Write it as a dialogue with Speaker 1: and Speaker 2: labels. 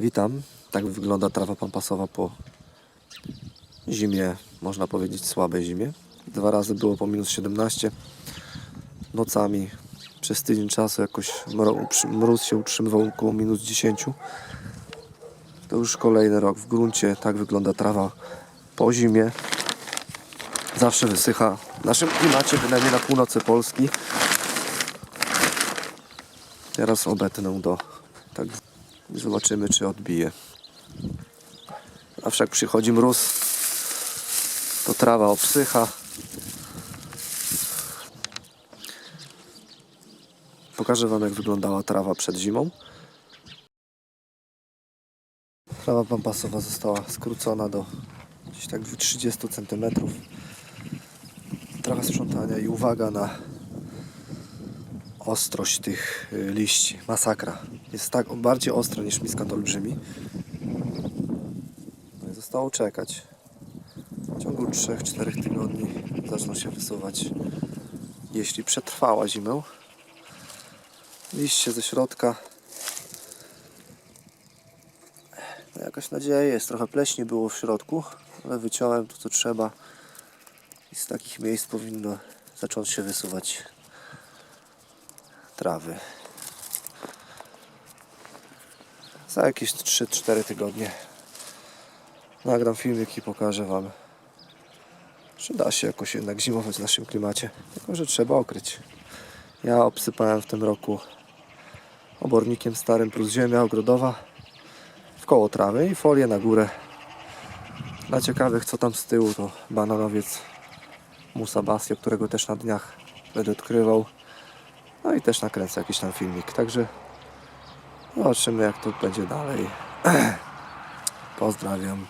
Speaker 1: Witam. Tak wygląda trawa pampasowa po zimie, można powiedzieć słabej zimie. Dwa razy było po minus 17. Nocami przez tydzień czasu jakoś mróz się utrzymywał około minus 10. To już kolejny rok w gruncie. Tak wygląda trawa po zimie. Zawsze wysycha. W naszym klimacie, bynajmniej na północy Polski. Teraz obetnę do tak Zobaczymy, czy odbije. A wszak przychodzi mróz, to trawa obsycha. Pokażę Wam, jak wyglądała trawa przed zimą. Trawa pampasowa została skrócona do gdzieś tak 30 cm. Trawa sprzątania i uwaga na ostrość tych y, liści. Masakra. Jest tak bardziej ostra niż miskant olbrzymi. No i zostało czekać. W ciągu 3-4 tygodni zaczną się wysuwać, jeśli przetrwała zimę. Liście ze środka. No jakaś nadzieja jest. Trochę pleśni było w środku, ale wyciąłem to co trzeba. I z takich miejsc powinno zacząć się wysuwać trawy. Za jakieś 3-4 tygodnie nagram filmik i pokażę Wam, że da się jakoś jednak zimować w naszym klimacie. Tylko, że trzeba okryć. Ja obsypałem w tym roku obornikiem starym plus ziemia ogrodowa w koło trawy i folię na górę. Dla ciekawych, co tam z tyłu, to bananowiec Musa Basio, którego też na dniach będę odkrywał. No i też nakręcę jakiś tam filmik. Także zobaczymy jak to będzie dalej. Pozdrawiam.